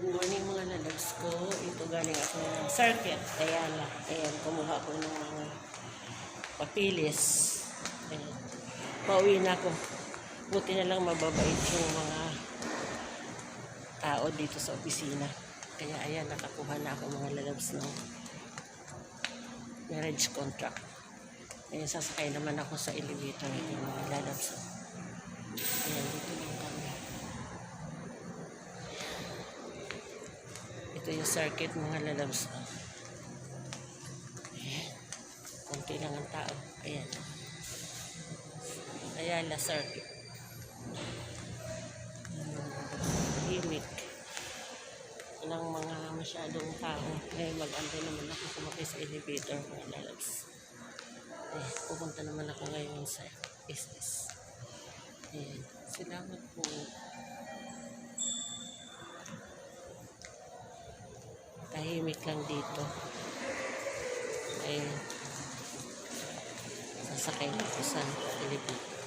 Good morning mga lalags ko. Ito galing ako ng circuit. Ayan na. Ayan, kumuha ko ng mga papilis. Ayan. Pauwi na ako. Buti na lang mababait yung mga tao dito sa opisina. Kaya ayan, nakakuha na ako mga lalabs ng marriage contract. Ayan, sasakay naman ako sa elevator. Ayan, mga lalabs. Ayan, dito lang kami. Ito yung circuit mga lalabs. Ayan. Kunti lang ang tao. Ayan. Ayala circuit. Himik. Walang mga masyadong tao. Ngayon mag-ando naman ako sumakay sa elevator mga lalabs. Eh, pupunta naman ako ngayon sa business. Ayan. Salamat po. Tahimik lang dito. Ay, sasakay na ako sa Pilipinas.